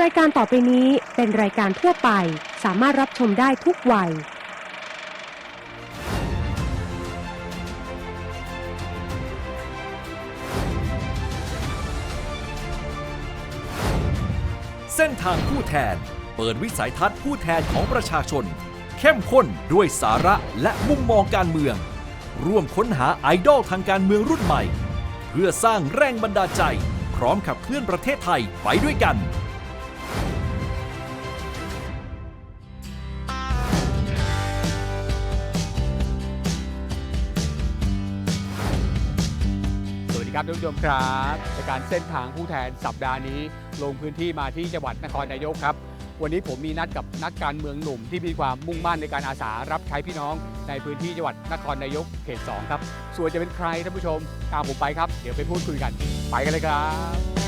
รายการต่อไปนี้เป็นรายการทั่วไป สามารถรับชมได้ทุกวัย เส้นทางผู้แทน เปิดวิสัยทัศน์ผู้แทนของประชาชน เข้มข้นด้วยสาระและมุมมองการเมือง ร่วมค้นหาไอดอลทางการเมืองรุ่นใหม่ เพื่อสร้างแรงบันดาลใจ พร้อมขับเคลื่อนประเทศไทยไปด้วยกัน ครับท่านผู้ชมครับในการเส้นทางผู้แทนสัปดาห์นี้ ลงพื้นที่มาที่จังหวัดนครนายกครับ วันนี้ผมมีนัดกับนักการเมืองหนุ่มที่มีความมุ่งมั่นในการอาสารับใช้พี่น้องในพื้นที่จังหวัดนครนายกเขต 2 ครับ ส่วนจะเป็นใครท่านผู้ชมตามผมไปครับ เดี๋ยวไปพูดคุยกัน ไปกันเลยครับ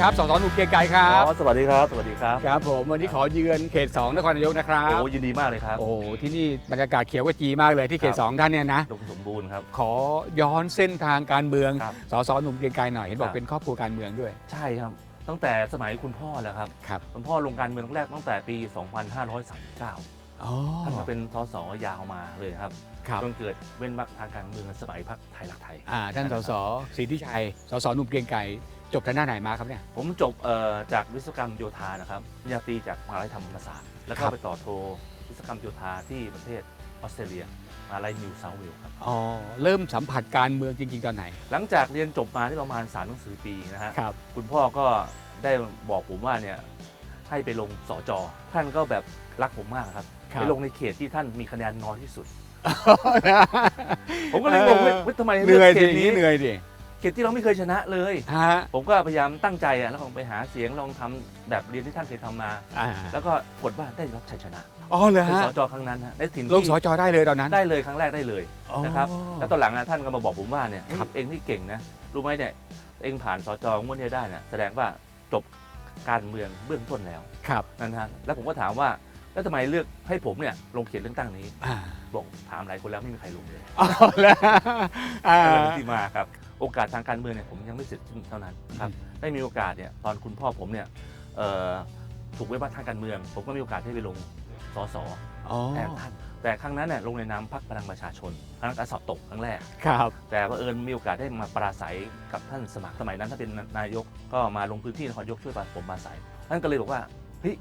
ครับสองสองหนุ่มเกรียงไกรครับอ๋อสวัสดีครับ สวัสดีครับ ครับผมวันนี้ขอเยือนเขต2นครนายกนะครับโอ้ยินดีมากเลยครับ โอ้โหที่นี่บรรยากาศเขียวกระจีมากเลยที่เขตครับสองท่านเนี่ยนะดมสมบูรณ์ครับ ขอย้อนเส้นทางการเมืองครับสสหนุ่มเกรียงไกรหน่อยเห็นบอคกรับเป็นครอบครัวการเมืองด้วย ใช่ครับ ตั้งแต่สมัยคุณพ่อแล้วครับครับคุณพ่อลงการเมืองแรกตั้งแต่ปี 2539อ๋อท่านมาเป็นสสยาวมาเลยครับครับจนเกิดเว้นวรรคทางการเมืองสมัยพรรคไทยรักไทยอ่าท่านสสศรีทิชัยสสหนุ่มเกรียงไกร จบทางด้านไหนมาครับเนี่ย ผมจบเอ่อจากวิศวกรรมโยธานะครับปริญญาตรีจากมหาลัยธรรมศาสตร์ แล้วก็ครับ ไปต่อโทวิศวกรรมโยธาที่ประเทศออสเตรเลียมหาลัยนิวเซาท์เวลส์ครับ อ๋อเริ่มสัมผัสการเมืองจริง ๆ ตอนไหนหลังจากเรียนจบมาที่ประมาณสามหนังสือปีนะฮะ ครับคุณพ่อก็ได้บอกผมว่าเนี่ยให้ไปลงสอจอท่านก็แบบรักผมมากครับครับไปลงในเขตที่ท่านมีคะแนนน้อยที่สุด ผมก็เลยงงเว้ยเว้ยทำไมเหนื่อยเขดิตนี้ เหนื่อยดิ เขตที่เราไม่เคยชนะเลย ฮะผมก็พยายามตั้งใจอะแล้วลองไปหาเสียงลองทำแบบเรียนที่ท่านเคยทำมา อ่าแล้วก็กดว่าได้รับชัยชนะอ๋อเลยเป็นฮะสอจอครั้งนั้นฮะในถิ่นลงที่สจได้เลยตอนนั้นได้เลยครั้งแรกได้เลยนะครับอ๋อแล้วตอนหลังนะท่านก็มาบอกผมว่าเนี่ยครับ เองที่เก่งนะ รู้ไหมเนี่ยเองผ่านสอจองวดนี้ได้เนี่ยแสดงว่าจบการเมืองเบื้องต้นแล้วครับนั่นฮะแล้วผมก็ถามว่าแล้วทำไมเลือกให้ผมเนี่ยลงเขียนเรื่องตั้งนี้ อ่าบอกถามหลายคนแล้วไม่มีใครลงเลยอ๋อแล้วอ่าก็เลยเป็นที่มาครับ โอกาสทางการเมืองเนี่ยผมยังไม่เสร็จสิ้นเท่านั้นครับได้มีโอกาสเนี่ยตอนคุณพ่อผมเนี่ยเอ่อถูกเว้นวรรคทางการเมือง ผมก็มีโอกาสได้ไปลงสสอ๋อแทนท่านแต่ครั้งนั้นเนี่ยลงในนามพรรคพลังประชาชนครั้งการสอบตกครั้งแรกครับ แต่บังเอิญมีโอกาสได้มาปราศัยกับท่านสมัครสมัยนั้นถ้านเป็นนายกก็มาลงพื้นที่นครนายกช่วยผมปราศัยท่านก็เลยบอกว่าเฮ้ย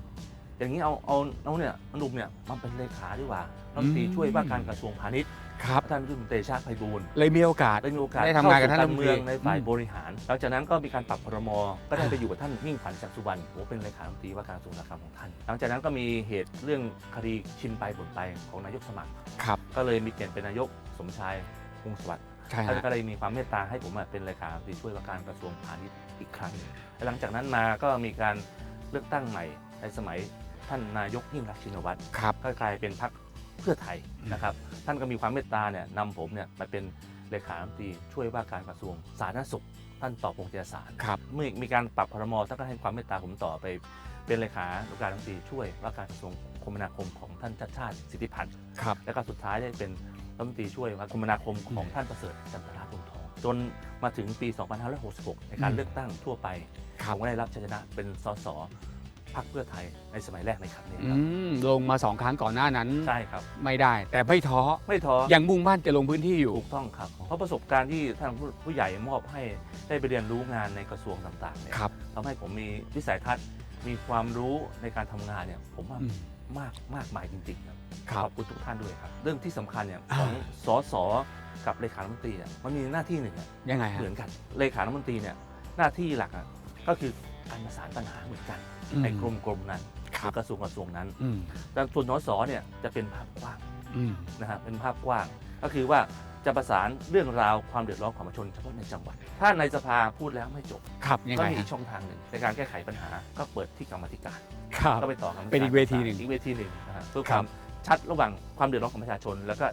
อย่างนี้เอาเอาเอาเนี่ยหนุ่มเนี่ยมาเป็นเลขาดีกว่ารัฐมนตรีอืมช่วยว่าการกระทรวงพาณิชย์ ครับท่านรุ่นเตชะไพบูลย์เลยมีโอกาส ได้มีโอกาสได้ทำงานกับท่านเข้สู่การเมืองรัฐมนตรีในฝ่ายอืมบริหาร หลังจากนั้นก็มีการปรับพรมก็ได้ไปอยู่กับท่านมิ่งขวัญจากสุวรรณผมเป็นเลขาธิการว่าการกระทรวงอุตสาหกรรมของท่าน หลังจากนั้นก็มีเหตุเรื่องคดีชินไปผลไปของนายกสมัคร ครับ ก็เลยมีเปลี่ยนเป็นนายกสมชายคงสวัสดิ์ใช่ท่านฮะก็เลยมีความเมตตาให้ผมอะเป็นเลขาธิการช่วยว่าการกระทรวงพาณิชย์อีกครั้งหนึ่งและหลังจากนั้นมาก็มีการเลือกตั้งใหม่ในสมัยท่านนายกยิ่งรักษณ์ชินวัตร ครับ ก็กลายเป็นพรรคเพื่อไทยอืมนะครับท่านก็มีความเมตตาเนี่ยนำผมเนี่ยมาเป็นเลขาธิการตรีช่วยว่าการกระทรวงสาธารณสุข ท่านต่อพงษ์เจริญสารครับ เมื่อมีการปรับพรมท่านก็ให้ความเมตตาผมต่อไป เป็นเลขานุการรัฐมนตรีช่วยว่าการกระทรวงคมนาคมของท่านชัดชาติสิทธิพันธ์ครับ แล้วก็สุดท้ายได้เป็นรัฐมนตรีช่วยว่าคมนาคมของท่านประเสริฐจันทราดวงทองจนมาถึงปี 2566 ในการอืมเลือกตั้งทั่วไปคผรับมก็ได้รับชัยชนะเป็นสส พรรคเพื่อไทยในสมัยแรกในครั้งนี้อืครับมลงมาสองครั้งก่อนหน้านั้น ใช่ครับ ไม่ได้ แต่ไม่ท้อไม่ท้อยังมุ่งมั่นจะลงพื้นที่อยู่ ถูกต้องครับ เพราะประสบการณ์ที่ท่านผู้ผู้ใหญ่มอบให้ได้ไปเรียนรู้งานในกระทรวงต่างๆเนี่ยครับทำให้ผมมีวิสัยทัศน์มีความรู้ในการทำงานเนี่ยผมว่าอืมมากมากมายจริงๆครับ ครับขอบคุณทุกท่านด้วยครับ เรื่องที่สำคัญเนี่ยอ่าของสสกับเลขาธิการมนตรีเนี่ยมันมีหน้าที่หนึ่งอะยังไงฮะเหมือนกันเลขาธิการมนตรีเนี่ยหน้าที่หลักอะก็คือ การประสานปัญหาเหมือนกันในกรมกรมนั้นคหรัรืบ อกระทรวงกระทรวงนั้น อืมแต่ส่วนนสเนี่ยจะเป็นภาพกว้างอืมนะฮะเป็นภาพกว้าง ก็คือว่าจะประสานเรื่องราวความเดือดร้อนของประชาชนเฉพาะในจังหวัด ถ้าในสภาพูดแล้วไม่จบ ครับยังก็ไงมีอีฮะกช่องทางหนึ่งในการแก้ไขปัญหาก็เปิดที่กรรมาธิการ ครับ ก็ไปต่อกรรมาธิการเป็นอีกเวทีหนึ่งอีกเวทีหนึ่งนะฮะเพื่อคครับวามชัดระหว่างความเดือดร้อนของประชาชน แล้วก็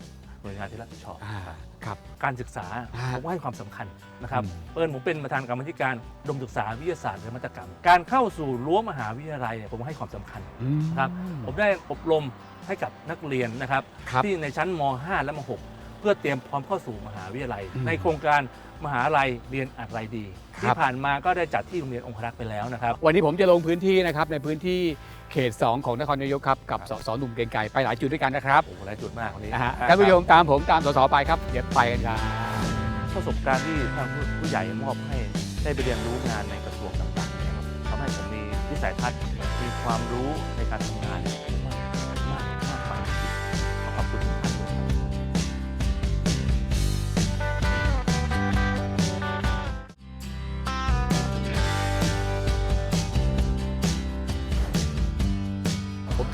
น่วยงานที่รับผิดชอบอ่าครับ การศึกษาอ่าผมให้ความสำคัญนะครับอืม เปิ้ลผมเป็นประธานกรรมธิการดมศึกษาวิทยาศาสตร์และนวัตกรรม การเข้าสู่รั้วมหาวิทยาลัยเนี่ยผมให้ความสำคัญ อืมครับ ผมได้อบรมให้กับนักเรียนนะครับ ครับ ที่ในชั้นม .5 และม .6 เพื่อเตรียมพร้อมเข้าสู่มหาวิทยาลัย อืม ในโครงการ มหาลัยเรียนอะไรดีครับที่ผ่านมาก็ได้จัดที่โรงเรียนองครักษ์ไปแล้วนะครับ วันนี้ผมจะลงพื้นที่นะครับในพื้นที่เขต 2 ของนครนายกครับกับสสหนุ่มเกรียงไกรไปหลายจุดด้วยกันนะครับโอ้โหหลายจุดมากวันนี้นะฮะครับท่านผู้ชมตามผมตามสสไปครับเดี๋ยวไปกันครับประสบการณ์ที่ทางผู้ใหญ่มอบให้ได้ไปเรียนรู้งานในกระทรวงต่างๆเนี่ยทำให้ผมมีวิสัยทัศน์มีความรู้ในการทำงาน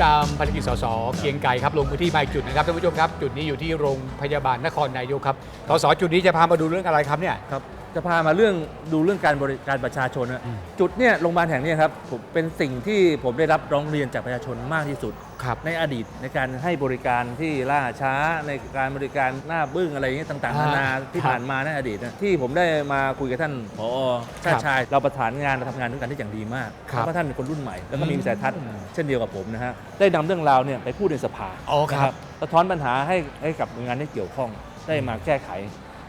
ตามภารกิจสสเกียงไก่ครับลงพื้นที่มาอีกจุดนะครับท่านผู้ชมครับ จุดนี้อยู่ที่โรงพยาบาลนครนายกครับสสจุดนี้จะพามาดูเรื่องอะไรครับเนี่ยครับ จะพามาเรื่องดูเรื่องการบริการประชาชนนะอืมจุดเนี่ยโรงพยาบาลแห่งเนี้ครับผมเป็นสิ่งที่ผมได้รับร้องเรียนจากประชาชนมากที่สุดครับในอดีตในการให้บริการที่ล่าช้าในการบริการหน้าบึ้งอะไรอย่างเงี้ยต่างๆนานาที่ผ่านมาในอดีตนะที่ผมได้มาคุยกับท่านผอชาติชาย เราประสานงานเราทำงานด้วยกันได้อย่างดีมากครับเพราะท่านเป็นคนรุ่นใหม่แล้วก็มีอืมวิสัยทัศน์เช่นเดียวกับผมนะฮะได้นำเรื่องราวเนี่ยไปพูดในสภาอ๋อครับนะสะท้อนปัญหาให้ให้กับหน่วยงานที่เกี่ยวข้องได้มาแก้ไข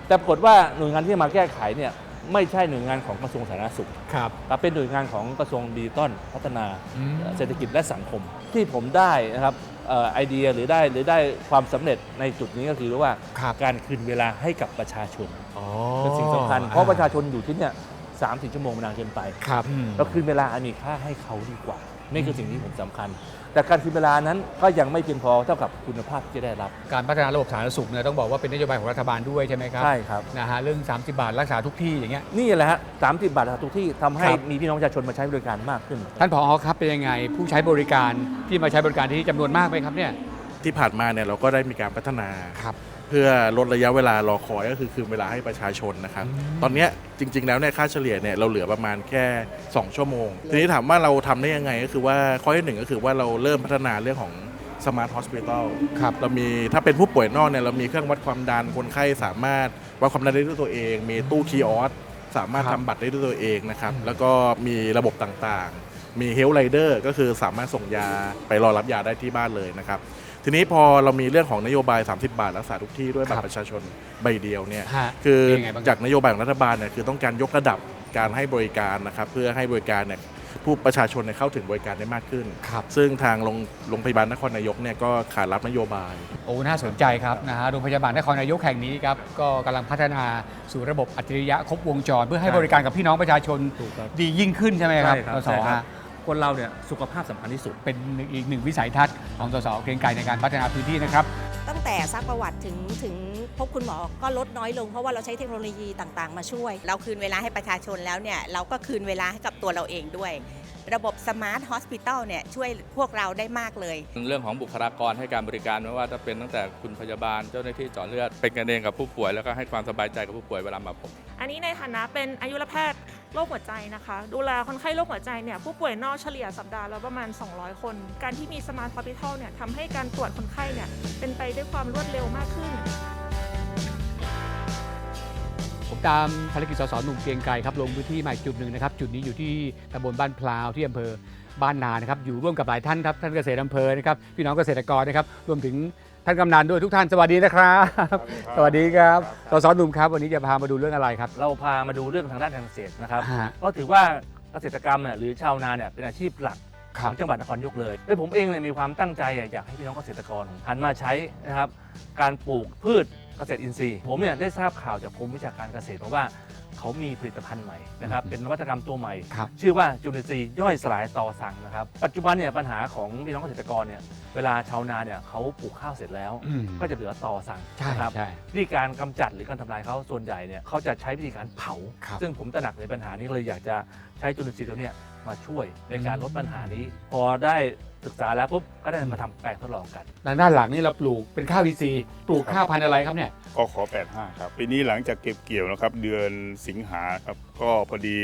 แต่ปรากฏว่าหน่วยงานที่มาแก้ไขเนี่ยไม่ใช่หน่วยงานของกระทรวงสาธารณสุขครับ แต่เป็นหน่วยงานของกระทรวงดิจิตอลพัฒนาอืม เศรษฐกิจและสังคม ที่ผมได้นะครับเอ่อไอเดียหรือได้หรือได้ความสำเร็จในจุดนี้ก็คือว่าครับการคืนเวลาให้กับประชาชนอ๋อเป็นสิ่งสำคัญ เพราะประชาชนอยู่ที่เนี่ยสามสี่ชั่วโมงมันนานเกินไป ครับ เราคืนเวลาอันมีค่าให้เขาดีกว่า นี่คือสิ่งที่ผมสำคัญ แต่การคืนเวลานั้นก็ยังไม่เพียงพอเท่ากับคุณภาพที่จะได้รับ การพัฒนาระบบสาธารณสุขเนี่ยต้องบอกว่าเป็นนโยบายของรัฐบาลด้วยใช่ไหมครับใช่ครับนะฮะเรื่อง 30 บาทรักษาทุกที่อย่างเงี้ยนี่แหละฮะสามสิบบาททุกที่ทำให้ครับมีพี่น้องประชาชนมาใช้บริการมากขึ้น ท่านผอครับเป็นยังไงผู้ใช้บริการที่มาใช้บริการที่นี่จำนวนมากไหมครับเนี่ย ที่ผ่านมาเนี่ยเราก็ได้มีการพัฒนาครับเพื่อลดระยะเวลารอคอยก็คือคืนเวลาให้ประชาชนนะครับอืมตอนเนี้ยจริง ๆ แล้วเนี่ยค่าเฉลี่ยเนี่ยเราเหลือประมาณแค่ 2 ชั่วโมง ทีนี้ถามว่าเราทำได้ยังไงก็คือว่าข้อที่หนึ่งก็คือว่าเราเริ่มพัฒนาเรื่องของ Smart Hospital ครับเรามีถ้าเป็นผู้ป่วยนอกเนี่ยเรามีเครื่องวัดความดันคนไข้สามารถวัดความดันได้ด้วยตัวเอง มีตู้คีออสสามารถครับทำบัตรได้ด้วยตัวเองนะครับอืมแล้วก็มีระบบต่างๆ มีเฮล t ์ไรเดอร์ก็คือสามารถส่งยาไปรอรับยาได้ที่บ้านเลยนะครับ ทีนี้พอเรามีเรื่องของนโยบาย 30 บาทรักษาทุกที่ด้วยบัตครัรบประชาชนใบเดียวเนี่ยฮะคือเป็นยังไงบ้างครับจากนโยบายของรัฐบาลเนี่ยคือต้องการยกระดับการให้บริการนะครับเพื่อให้บริการเนี่ยผู้ประชาชนเนี่ยเข้าถึงบริการได้มากขึ้น ครับ ซึ่งทางโรงโรงพยาบาลนครนายกเนี่ยก็ขาดรับนโยบาย โอ้ น่าสนใจครับนะฮะ โรงพยาบาลนครนายกแห่งนี้ครับ ก็กำลังพัฒนาสู่ระบบอัจฉริยะครบวงจร เพื่อให้ใช่บริการกับพี่น้องประชาชนถูกครับ ดียิ่งขึ้นใช่ไหมครับใช่ครับสสใช่ครับฮะคนเราเนี่ยสุขภาพสำคัญที่สุด เป็นอีกหนึ่งวิสัยทัศน์ ของสสเกรียงไกรในการพัฒนาพื้นที่นะครับ ตั้งแต่ซักประวัติถึงถึงพบคุณหมอก็ลดน้อยลงเพราะว่าเราใช้เทคโนโลยีต่างๆ มาช่วย เราคืนเวลาให้ประชาชนแล้วเนี่ยเราก็คืนเวลาให้กับตัวเราเองด้วย ระบบ Smart Hospital เนี่ยช่วยพวกเราได้มากเลย เรื่องของบุคลากรให้การบริการไม่ว่าจะเป็นตั้งแต่คุณพยาบาลเจ้าหน้าที่เจาะเลือดเป็นกันเองกับผู้ป่วยแล้วก็ให้ความสบายใจกับผู้ป่วยเวลามาพบอันนี้ในฐานะเป็นอายุรแพทย์ โรคหัวใจนะคะ ดูแลคนไข้โรคหัวใจเนี่ยผู้ป่วยนอกเฉลี่ยสัปดาห์ละประมาณ 200 คน การที่มีสมาร์ท h อ s ิทัลเนี่ยทำให้การตรวจคนไข้เนี่ยเป็นไปด้วยความรวดเร็วมากขึ้นผมตามภารกิจสสหนุ่มเกรียงไกรครับลงพื้นที่มาอีกจุดหนึ่งนะครับ จุดนี้อยู่ที่ตำบลบ้านพลาวที่อำเภอบ้านนานะครับอยู่ร่วมกับหลายท่านครับท่านเกษตรอำเภอนะครับพี่น้องเกษตรกรนะครับรวมถึง ท่านกำนันด้วยทุกท่านสวัสดีนะครับ สวัสดีครับสสหนุ่มครับ วันนี้จะพามาดูเรื่องอะไรครับ เราพามาดูเรื่องทางด้านการเกษตรนะครับ ฮะก็ถือว่าเกษตรกรรมเนี่ยหรือชาวนาเนี่ยเป็นอาชีพหลักคขรัอบงจังหวัดนครนายกเลยและผมเองเนี่ยมีความตั้งใจอยากให้พี่น้องเกษตรกรหันมาใช้นะครับการปลูกพืชเกษตรอินทรีย์ ผมเนี่ยได้ทราบข่าวจากกรมวิชาการเกษตรมาว่า เขามีผลิตภัณฑ์ใหม่นะครับ เป็นนวัตกรรมตัวใหม่ ครับ ชื่อว่าจุลินทรีย์ย่อยสลายต่อสั่งนะครับ ปัจจุบันเนี่ยปัญหาของพี่น้องเกษตรกรเนี่ยเวลาชาวนาเนี่ยเขาปลูกข้าวเสร็จแล้ว อืมก็จะเหลือต่อสั่งใช่นะครับ ใช่ วิธีการกำจัดหรือการทำลายเขาส่วนใหญ่เนี่ยเขาจะใช้วิธีการเผา ครับซึ่งผมตระหนักในปัญหานี้เลยอยากจะใช้จุลินทรีย์ตัวเนี้ยมาช่วยในการลดปัญหานี้ พอได้ ศึกษาแล้วปุ๊บก็ได้มาทำแปลงทดลองกัน ด้านด้านหลังนี่เราปลูกเป็นข้าววีซีปลูกข้าวพันธุ์อะไรครับเนี่ย ก็ขอ 85 ครับ ปีนี้หลังจากเก็บเกี่ยวนะครับ เดือนสิงหาครับ ก็พอดี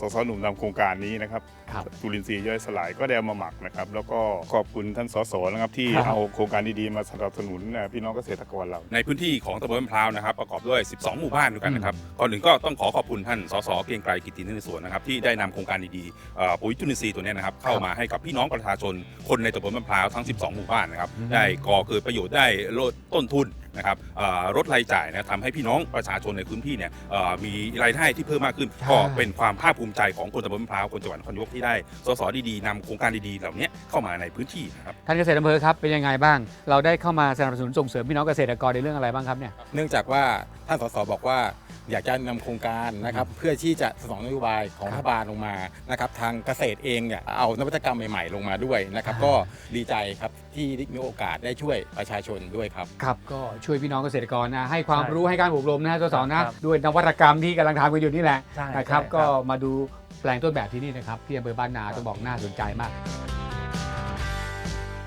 สสหนุ่มนำโครงการนี้นะครับครับจุลินทรีย์ย่อยสลายก็ได้เอามาหมักนะครับ แล้วก็ขอบคุณท่านสสนะครับ ที่ครับ เอาโครงการดีๆมาสนับสนุนเอ่อพี่น้องเกษตรกรเรา ในพื้นที่ของตำบลมะพร้าวนะครับประกอบด้วย 12 หมู่บ้านด้วยกันนะครับก่อนอื่นก็ต้องขอขอบคุณท่านสสเกรียงไกรกิตตินในสวนนะครับที่ได้นำโครงการดีๆเอ่อปุ๋ยจุลินทรีย์ตัวเนี้ยนะครับเข้ามาให้กับพี่น้องประชาชนคนในตำบลมะพร้าวทั้ง 12 หมู่บ้านนะครับอืมได้ก่อเกิดประโยชน์ได้ลดต้นทุน นะครับเอ่อลดรายจ่ายนะทำให้พี่น้องประชาชนในพื้นที่เนี่ยเอ่อมีรายได้ที่เพิ่มมากขึ้นก็เป็นความภาคภูมิใจของคนตำบลมะพร้าวคนจังหวัดนครนายกที่ได้สสดีๆนำโครงการดีๆเหล่านี้เข้ามาในพื้นที่นะครับท่านเกษตรอำเภอครับเป็นยังไงบ้าง เราได้เข้ามาสนับสนุนส่งเสริมพี่น้องเกษตรกรในเรื่องอะไรบ้างครับเนี่ยเนื่องจากว่าท่านสสบอกว่า อยากจะนำโครงการนะครับเพื่อที่จะสนองนโยบายของรัฐบาลลงมานะครับทางเกษตรเองเนี่ยเอานวัตกรรมใหม่ๆ ลงมาด้วยนะครับก็ดีใจครับที่ได้มีโอกาสได้ช่วยประชาชนด้วยครับครับก็ช่วยพี่น้องเกษตรกรนะให้ความรู้ให้การอบรมนะฮะสสนะด้วยนวัตกรรมที่กำลังทำกันอยู่นี่แหละใช่นะครับใช่ก็มาดูแปลงต้นแบบที่นี่นะครับที่อำเภอบ้านนาต้องบอกน่าสนใจมาก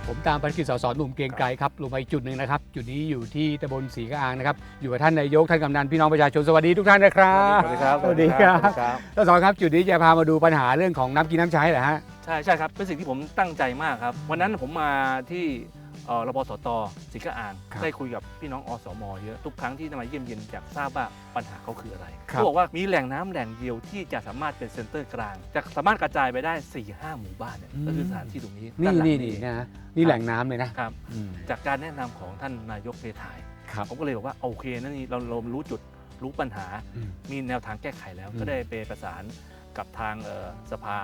ผมตามภารกิจสสหนุ่มเกรียงไกรครับลงไปอีกจุดหนึ่งนะครับ จุดนี้อยู่ที่ตำบลศรีกระอางนะครับอยู่กับท่านนายกท่านกำนันพี่น้องประชาชนสวัสดีทุกท่านนะครับสวัสดีครับสวัสดีครับสสครับจุดนี้จะพามาดูปัญหาเรื่องของน้ำกินน้ำใช้เหรอฮะใช่ใช่ครับเป็นสิ่งที่ผมตั้งใจมากครับวันนั้นผมมาที่ เอ่อรบสตสิงห์อ่างครับได้คุยกับพี่น้องอสมเยอะทุกครั้งที่มาเยี่ยมเยียนอยากทราบว่าปัญหาเขาคืออะไรครับ เขาบอกว่ามีแหล่งน้ำแหล่งเดียวที่จะสามารถเป็นเซ็นเตอร์กลาง จะสามารถกระจายไปได้4ี่ห้าหมู่บ้านเนี่ยก็คือสถานที่ตรงนี้นี่ด้าหลังนี่นี่นะนี่แหล่งน้ำเลยนะครับ อืมจากการแนะนำของท่านนายกเพทายครับ ผมก็เลยบอกว่าโอเคนั่นนี่เราเรารู้จุดรู้ปัญหา อืมมีแนวทางแก้ไขแล้ว อืมก็ได้ไปประสานกับทางเอ่อสภา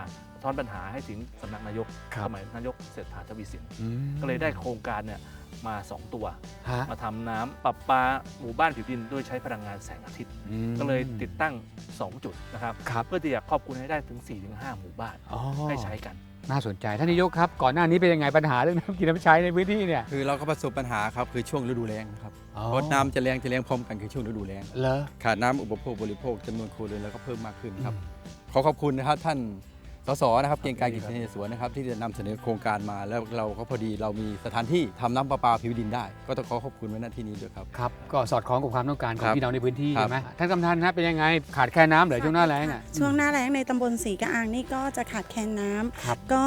ท้อนปัญหาให้ถึงสำนักนายกครับสมัยนายกเศรษฐาทวีสินอืมก็เลยได้โครงการเนี่ยมา 2 ตัวฮะมาทำน้ำปรับปลาหมู่บ้านผิวดินด้วยใช้พลังงานแสงอาทิตย์อืมก็เลยติดตั้ง 2 จุดนะครับครับเพื่อที่จะครอบคลุมให้ได้ถึง 4-5 หมู่บ้านอ๋อให้ใช้กันน่าสนใจท่านนายกครับ ก่อนหน้านี้เป็นยังไงปัญหาเรื่องน้ำกินน้ำใช้ในพื้นที่เนี่ยคือเราก็ประสบปัญหาครับคือช่วงฤดูแล้งครับอ๋อเพราะน้ำจะแรงจะแรงพร้อมกันคือช่วงฤดูแล้งเหรอขาดน้ำอุปโภคบริโภคจำนวนครัวเรือนแล้วก็เพิ่มมากขึ้นครับขอขอบคุณนะครับท่าน สสนะครับเกรียงไกรกิจเนสวนนะครับที่จะนำเสนอโครงการมาแล้วเราก็พอดีเรามีสถานที่ทำน้ำประปาผิวดินได้ ก็ต้องขอขอบคุณไว้ณที่นี้ด้วยครับ ครับ ก็สอดคล้องกับความต้องการของครับพี่น้องในพื้นที่ครับ ใช่ไหมท่านกำนันนะเป็นยังไง ขาดแคลนน้ำเหรือช่วงหน้าแล้งอะ ช่วงหน้าแล้งในตำบลศรีกระอางนี่ก็จะขาดแคลนน้ำครับก็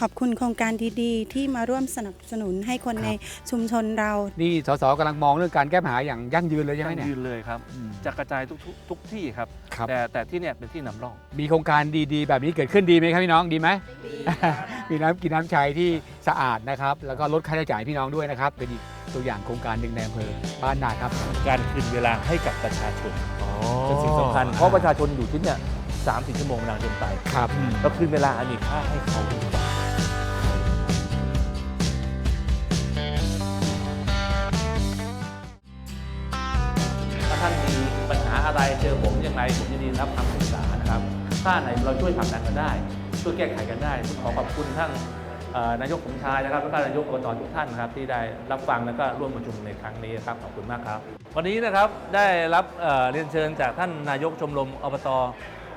ขอบคุณโครงการดีๆ ที่มาร่วมสนับสนุนให้คนครับ ในชุมชนเรา นี่สสกำลังมองเรื่องการแก้ปัญหาอย่างยั่งยืนเลยใช่ไหมเนี่ยยืนเลยครับอืมจะกระจายทุกทุกทุกที่ครับ ครับ แต่แต่ที่เนี่ยเป็นที่นำร่อง มีโครงการดีๆ แบบนี้เกิดขึ้นดีไหมครับพี่น้องดีไหมมีน้ำกินน้ำใช้ที่สะอาดนะครับ แล้วก็ลดค่าใช้จ่ายให้พี่น้องด้วยนะครับ เป็นอีกตัวอย่างโครงการหนึ่งในอำเภอบ้านนาครับการคืนเวลาให้กับประชาชนเป็นสิ่งสำคัญเพราะประชาชนอยู่ที่เนี่ยสามสี่ชั่วโมงเวลาจนตายครับเราคืนเวลาอันมีค่าให้เขาดีกว่าถ้าท่านมีปัญหาอะไรเจอผมยังไงผมยินดีรับคำ ปรึกษานะครับถ้าไหนเราช่วยผลักดันกันได้ ช่วยแก้ไขกันได้ขอขอบคุณท่านนายกสมชายนะครับแล้วก็นายกอบตทุกท่านนะครับที่ได้รับฟังและก็ร่วมประชุมในครั้งนี้ครับขอบคุณมากครับ วันนี้นะครับได้รับเเรียนเชิญจากท่านนายกชมรมอบต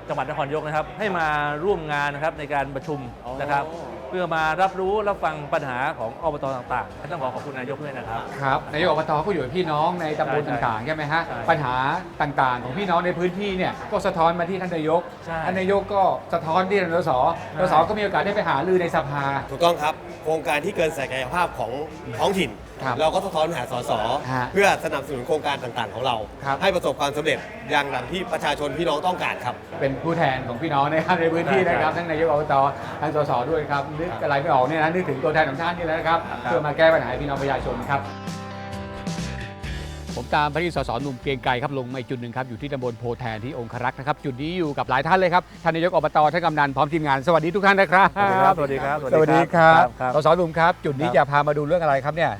จังหวัดนครยกนะครับ ให้มาร่วมงานนะครับในการประชุมนะครับเพื่อมารับรู้รับฟังปัญหาของอบตต่างๆ ต้องขอขอบคุณนายกด้วยนะครับ ครับนายกอบตก็อยู่กับพี่น้องในตำบลใช่ต่างๆใช่ไหมฮะใช่ปัญหาต่างๆ ของพี่น้องในพื้นที่เนี่ยก็สะท้อนมาที่ท่านนายกใช่ท่านนายกก็สะท้อนที่ท่านสสใช่ สสก็มีโอกาสได้ไปหาลือในสภา ถูกต้องครับ โครงการที่เกินศักยภาพของท้องถิ่น ครับเราก็สะท้อนหาสสฮะเพื่อสนับสนุนโครงการต่างๆ ของเรา ครับ ให้ประสบความสำเร็จอย่างดังที่ประชาชนพี่น้องต้องการครับ เป็นผู้แทนของพี่น้องนะครับในพื้นที่นะครับใช่ทั้งนายกอบตทั้งสสด้วยครับนึกอะไรไม่ออกเนี่ยนะนึกถึงตัวแทนของท่านนี่แหละนะครับครับเพื่อมาแก้ปัญหาให้พี่น้องประชาชนครับ ผมตามพระที่สสหนุ่มเกรียงไกรครับลงมาอีกจุดหนึ่งครับอยู่ที่ตำบลโพแทนที่องครักษ์นะครับจุดนี้อยู่กับหลายท่านเลยครับท่านนายกอบตท่านกำนันพร้อมทีมงานสวัสดีทุกท่านนะครับสวัสดีครับ สวัสดีครับครับสสหนุ่มครับ จุดนี้ครับจะพามาดูเรื่องอะไรครับเนี่ย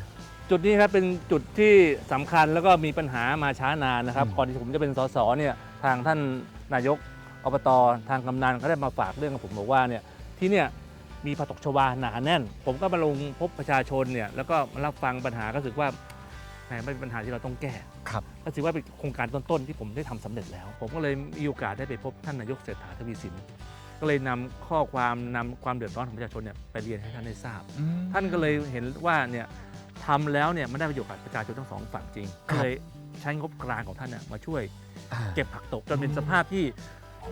จุดนี้ครับเป็นจุดที่สำคัญแล้วก็มีปัญหามาช้านานนะครับอืมก่อนที่ผมจะเป็นสสเนี่ยทางท่านนายกอบตทางกำนันเขาได้มาฝากเรื่องกับผมบอกว่าเนี่ยที่เนี่ย มีผักตกชวาหนาแน่น ผมก็มาลงพบประชาชนเนี่ยแล้วก็มารับฟังปัญหาก็รู้สึกว่าแหมมันเป็นปัญหาที่เราต้องแก้ครับ ก็ถือว่าเป็นโครงการต้นๆที่ผมได้ทำสำเร็จแล้ว ผมก็เลยมีโอกาสได้ไปพบท่านนายกเศรษฐาทวีสิน ก็เลยนำข้อความนำความเดือดร้อนของประชาชนเนี่ยไปเรียนให้ท่านได้ทราบ ท่านก็เลยเห็นว่าเนี่ยทำแล้วเนี่ยมันได้ประโยชน์กับประชาชนทั้งสองฝั่งจริงครัก็บ เลยใช้งบกลางของท่านเนี่ยมาช่วยอ่าเก็บผักตกจนเป็นสภาพที่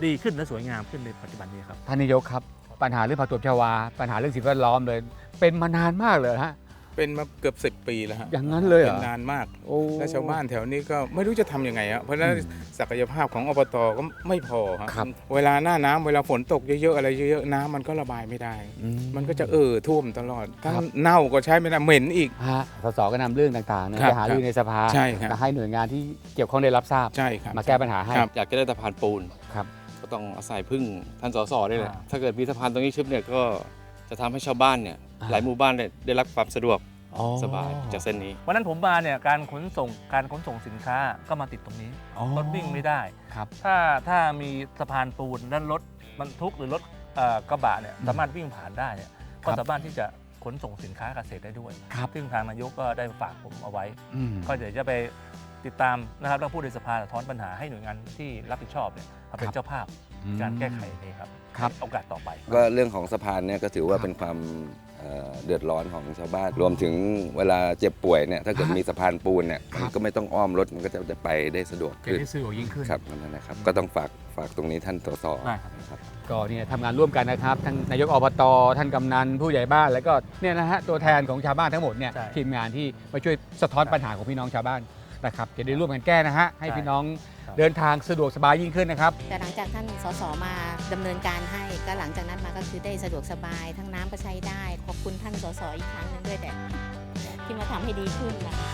ดีขึ้นและสวยงามขึ้นในปัจจุบันนี้ครับ ท่านนายกครับ ปัญหาเรื่องผักตบชวา ปัญหาเรื่องสิ่งแวดล้อมเลย เป็นมานานมากเลยฮะ เป็นมาเกือบ 10 ปีแล้วฮะอย่างนั้นเลยเหรอป็นนานมาก โอ้ และชาวบ้านแถวนี้ก็ไม่รู้จะทำยังไงฮะเพราะฉะนั้นอืมศักยภาพของอบตก็ไม่พอฮะครับ เวลาหน้าน้ำเวลาฝนตกเยอะๆอะไรเยอะๆน้ำมันก็ระบายไม่ได้มันก็จะเออท่วมตลอดถ้าครับ เน่าก็ใช้ไม่ได้เหม็นอีก ฮะสสก็นำเรื่องต่างๆเนี่ยครับไปหารือในสภาใช่ครับก็ให้หน่วยงานที่เกี่ยวข้องได้รับทราบ ใช่ครับ มาแก้ปัญหาให้ ครับ อยากจะได้สะพานปูนครับก็ ต้องอาศัยพึ่งท่านสสนี่แหละอ่า ถ้าเกิดมีสะพานตรงนี้ชึบเนี่ยก็จะทำให้ชาวบ้านเนี่ยอ่าหลายหมู่บ้านเนี่ยได้รับความสะดวกอ๋อสบายจากเส้นนี้ วันนั้นผมมาเนี่ยการขนส่งการขนส่งสินค้าก็มาติดตรงนี้อ๋อรถวิ่งไม่ได้ ครับ ถ้าถ้ามีสะพานปูนด้านรถบรรทุกหรือรถเอ่อกระบะเนี่ยอืมสามารถวิ่งผ่านได้เนี่ยครัก็บสามารถที่จะขนส่งสินค้าเกษตรได้ด้วยครับ ซึ่งทางนายกก็ได้ฝากผมเอาไว้ อืม ก็เดี๋ยวจะไป ติดตามนะครับแล้วพูดในสภาสะท้อนปัญหาให้หน่วยงานที่รับผิดชอบเนี่ยมาเป็นครับเจ้าภาพอืมการแก้ไขนี้ครับครับ โอกาสต่อไป ก็เรื่องของสะพานเนี่ยก็ถือว่าครับเป็นความเอ่อเดือดร้อนของชาวบ้าน รวมถึงเวลาเจ็บป่วยเนี่ยถ้าเกิดฮะมีสะพานปูนเนี่ยครับมันก็ไม่ต้องอ้อมรถมันก็จะจะไปได้สะดวกจะขึ้นได้สะดวกยิ่งขึ้น ครับนั่นนะครับ ก็ต้องฝากฝากตรงนี้ท่านสสได้ครับ นะครับ ก็เนี่ยทำงานร่วมกันนะครับทั้งนายกอบตท่านกำนันผู้ใหญ่บ้านแล้วก็เนี่ยนะฮะตัวแทนของชาวบ้านทั้งหมดเนี่ยใช่ ทีมงานที่มาช่วยสะท้อนปัญหาของพี่น้องชาวบ้าน นะครับจะได้ร่วมกันแก้นะฮะให้ใช่พี่น้องครับเดินทางสะดวกสบายยิ่งขึ้นนะครับ แต่หลังจากท่านสสมาดำเนินการให้ก็หลังจากนั้นมาก็คือได้สะดวกสบายทั้งน้ำก็ใช้ได้ ขอบคุณท่านสสอีกครั้งหนึงด้วยแต่ที่มาทำให้ดีขึ้นนะคะ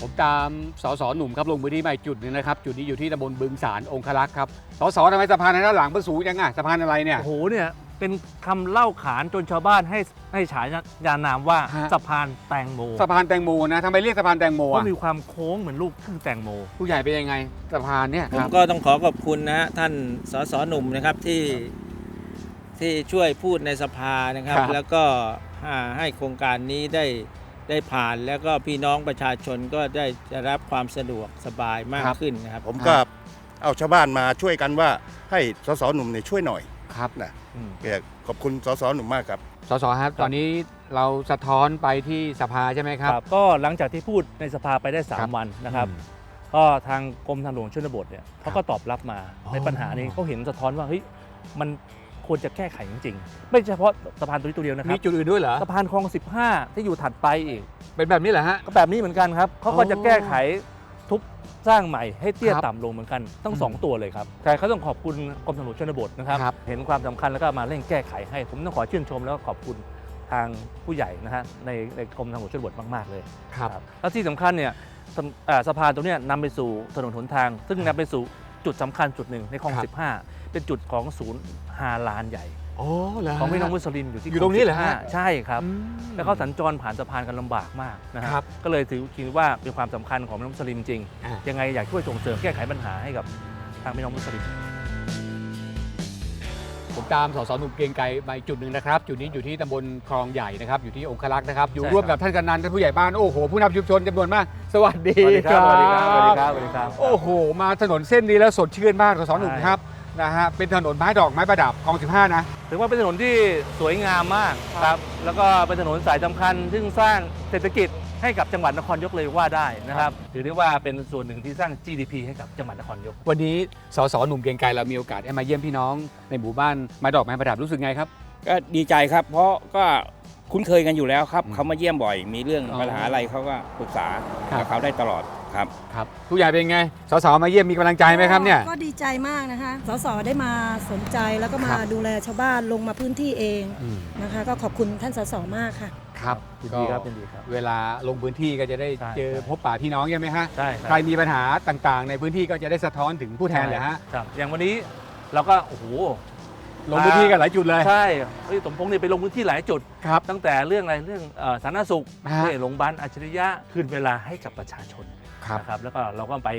ผมตามสสหนุ่มครับลงพื้นที่มาอีกจุดหนึงนะครับ จุดนี้อยู่ที่ตำบลบึงสารองคลักษ์ครับสสทำไมสะพานด้านหลังมันสูงจังอะสะพานอะไรเนี่ยโอ้โหเนี่ย เป็นคำเล่าขานจนชาวบ้านให้ให้ฉายานามว่าฮะ สะพานแตงโมสะพานแตงโมนะทำไมเรียกสะพานแตงโมเพอะราะมีความโค้งเหมือนลูกครึ่งแตงโม ผู้ใหญ่เป็นยังไงสะพานเนี่ยผคมรับ ก็ต้องขอขอบคุณนะฮะท่านสสหนุ่มนะครับที่ที่ช่วยพูดในสภานะครับ ครับ แล้วก็อ่าให้โครงการนี้ได้ได้ผ่านแล้วก็พี่น้องประชาชนก็ได้จะรับความสะดวกสบายมากขึ้นนะครับ ผมก็เอาชาวบ้านมาช่วยกันว่าให้สสหนุ่มเนี่ยช่วยหน่อยครับ นะ แกขอบคุณสสหนุ่มมากครับ สสครับ ตอนนี้เราสะท้อนไปที่สภาใช่ไหมครับ ก็หลังจากที่พูดในสภาไปได้ ครับ3 วันนะครับอืมก็ทางกรมทางหลวงชนบทเนี่ยเขาก็ตอบรับมาอ๋อ ในปัญหานี้เขาเห็นสะท้อนว่าเฮ้ยมันควรจะแก้ไขจริงๆ ไม่เฉพาะสะพานตัวนี้ตัวเดียวนะครับมีจุดอื่นด้วยเหรอ สะพานคลอง 15 ที่อยู่ถัดไปอีกเป็นแบบนี้เหรอฮะ ก็แบบนี้เหมือนกันครับเขาก็จะแก้ไข ทุบสร้างใหม่ให้เตี้ยครับต่ำลงเหมือนกันทั้งอืมสองตัวเลยครับแต่เขาต้องขอบคุณกรมทางหลวงชนบทนะครับ ครับ เห็นความสำคัญแล้วก็มาเร่งแก้ไขให้ ผมต้องขอชื่นชมแล้วก็ขอบคุณทางผู้ใหญ่นะฮะในในกรมทางหลวงชนบทมากๆเลย ครับแล้วที่สำคัญเนี่ยสำเอ่อสะพานตรงเนี้ยนำไปสู่ถนนหนทาง ซึ่งนำไปสู่จุดสำคัญจุดหนึ่งในคลองครับ15 เป็นจุดของศูนย์ฮาลานใหญ่ โอ้เหรอฮะ ของพี่น้องมุสลิมอยู่ที่อยู่ตรงนี้เหรอฮะคล15ใช่ครับ อืม แล้วเขาสัญจรผ่านสะพานกันลำบากมากนะฮะครับ ก็เลยถือคิดว่าเป็นความสำคัญของพี่น้องมุสลิมจริง อ่ายังไงอยากช่วยส่งเสริมแก้ไขปัญหาให้กับทางพี่น้องมุสลิม ผมตามสสหนุ่มเกรียงไกรมาอีกจุดหนึ่งนะครับ จุดนี้อยู่ที่ตำบลคลองใหญ่นะครับ อยู่ที่องคลักษ์นะครับ อยู่ใช่ร่วมครักับบท่านกำนันท่านผู้ใหญ่บ้าน โอ้โห ผู้นำชุมชนจำนวนมาก สวัสดีสวัสดีครับ สวัสดีครับ สวัสดีครับ สวัสดีครับ โอ้โห มาถนนเส้นนี้แล้วสดชื่นมากสสหนุ่มใช่ครับ นะฮะเป็นถนนไม้ดอกไม้ประดับคลอง 15 นะ ถือว่าเป็นถนนที่สวยงามมากครับ แล้วก็เป็นถนนสายสำคัญ ซึ่งสร้างเศรษฐกิจให้กับจังหวัดนครยกเลยว่าได้นะครับ ถือได้ว่าเป็นส่วนหนึ่งที่สร้าง GDP ให้กับจังหวัดนครยก วันนี้สสหนุ่มเกรียงไกรเรามีโอกาสได้มาเยี่ยมพี่น้องในหมู่บ้านไม้ดอกไม้ประดับรู้สึกไงครับ ก็ดีใจครับ เพราะก็คุ้นเคยกันอยู่แล้วครับ เขามาเยี่ยมบ่อย มีเรื่องอ๋อปัญหาอะไรเขาก็ปรึกษาครับกับเขาได้ตลอด ครับ ครับผู้ใหญ่เป็นไงสสมาเยี่ยมมีกำลังใจไหมครับเนี่ย ก็ดีใจมากนะคะ สสได้มาสนใจแล้วก็มาครับดูแลชาวบ้านลงมาพื้นที่เองอืม นะคะ ก็ขอบคุณท่านสสมากค่ะ ครับยินดีครับยินดีครับ เวลาลงพื้นที่ก็จะได้ใช่ เจอใช่พบป่าพี่น้องใช่ไหมฮะใช่ครับใครมีปัญหาต่างๆ ในพื้นที่ก็จะได้สะท้อนถึงผู้แทนเหรอฮะครับอย่างวันนี้เราก็โอ้โห ลงพื้นที่กันหลายจุดเลยใช่เฮ้ยสมพงษ์เนี่ยไปลงพื้นที่หลายจุด ครับ ตั้งแต่เรื่องอะไรเรื่องเอ่อสาธารณสุขฮะ เรื่องโรงพยาบาลอัจฉริยะคืนเวลาให้กับประชาชน ครับนะครับแล้วก็เราก็ไป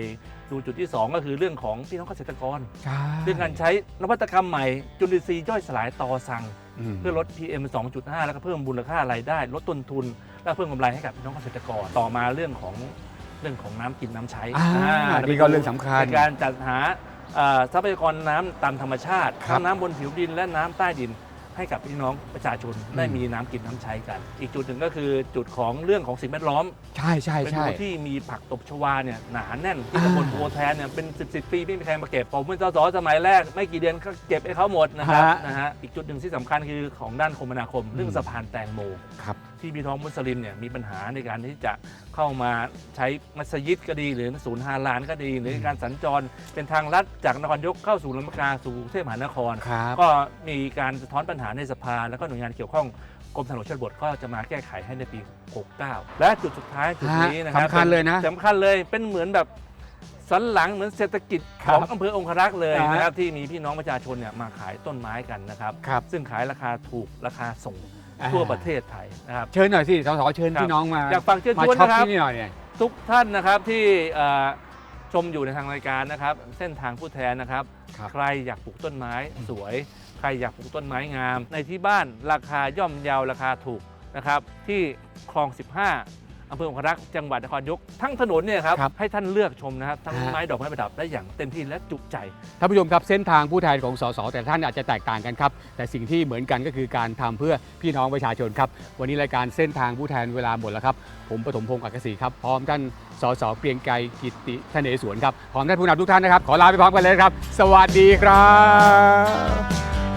ดูจุดที่ 2 ก็คือเรื่องของพี่น้องเกษตรกร ใช่เรื่องการใช้นวัตกรรมใหม่ จุลินทรีย์ย่อยสลายต่อสั่ง อืม เพื่อลด PM 2.5 แล้วก็เพิ่มมูลค่ารายได้ ลดต้นทุน และเพิ่มกำไรให้กับพี่น้องเกษตรกรต่อมาเรื่องของเรื่องของน้ำกินน้ำใช้อ่าอ่านี่ก็เรื่องสำคัญ ในการจัดหาเอ่อทรัพยากรน้ำตามธรรมชาติครับ ทั้งน้ำบนผิวดินและน้ำใต้ดิน ให้กับพี่น้องประชาชนได้มีน้ำกินน้ำใช้กัน อีกจุดหนึ่งก็คือจุดของเรื่องของสิ่งแวดล้อม ใช่ใช่เป็นใช่หมู่ที่มีผักตบชวาเนี่ยหนาแน่นที่ตำบลโพแทนเนี่ยเป็นสิบสิบปีไม่มีใครมาเก็บผมเป็นสสสมัยแรกไม่กี่เดือนก็เก็บให้เขาหมดนะครับฮะนะฮะอีกจุดหนึ่งที่สำคัญคือของด้านคมนาคมเรื่องสะพานแตงโมครับ ที่พี่น้องมุสลิมเนี่ยมีปัญหาในการที่จะเข้ามาใช้มัสยิดก็ดี หรือศูนย์ฮาลานก็ดี หรือการสัญจรเป็นทางลัดจากนครนายกเข้าสู่ลำปางสู่กรุงเทพมหานคร ครับก็มีการสะท้อนปัญหาในสภา แล้วก็หน่วยงานเกี่ยวข้องกรมทางหลวงชนบทก็จะมาแก้ไขให้ในปี 69 และจุดสุดท้ายจุดนี้นะครับสำคัญเลยนะ สำคัญเลยเป็นเหมือนแบบสันหลังเหมือนเศรษฐกิจคขรับองอำเภอองครักษ์เลยอ่าฮะนะครับที่มีพี่น้องประชาชนเนี่ยมาขายต้นไม้กันนะครับ ครับ ซึ่งขายราคาถูกราคาส่งอ่า ทั่วประเทศไทยนะครับ เชิญหน่อยสิสสเชิญครับพี่น้องมาอยากฟังเชิญมาชวนช็อปนะครับที่นี่หน่อยเนี่ยทุกท่านนะครับที่เอ่อชมอยู่ในทางรายการนะครับ เส้นทางผู้แทนนะครับครับ ใครอยากปลูกต้นไม้สวย ใครอยากปลูกต้นไม้งาม ในที่บ้านราคาย่อมเยาวราคาถูกนะครับที่คลอง 15 อำเภอองครักษ์จังหวัดนครนายกทั้งถนนเนี่ยครับครับ ให้ท่านเลือกชมนะครับทั้งฮะไม้ดอกไม้ประดับได้อย่างเต็มที่และจุใจ ท่านผู้ชมครับเส้นทางผู้แทนของสสแต่ละท่านอาจจะแตกต่างกันครับ แต่สิ่งที่เหมือนกันก็คือการทำเพื่อพี่น้องประชาชนครับ วันนี้รายการเส้นทางผู้แทนเวลาหมดแล้วครับ ผมปฐมพงศ์อักษรีครับพร้อมท่านสสเกรียงไกรกิตติทเนศวรครับพร้อมท่านผู้นำทุกท่านนะครับ ขอลาไปพร้อมกันเลยครับ สวัสดีครับ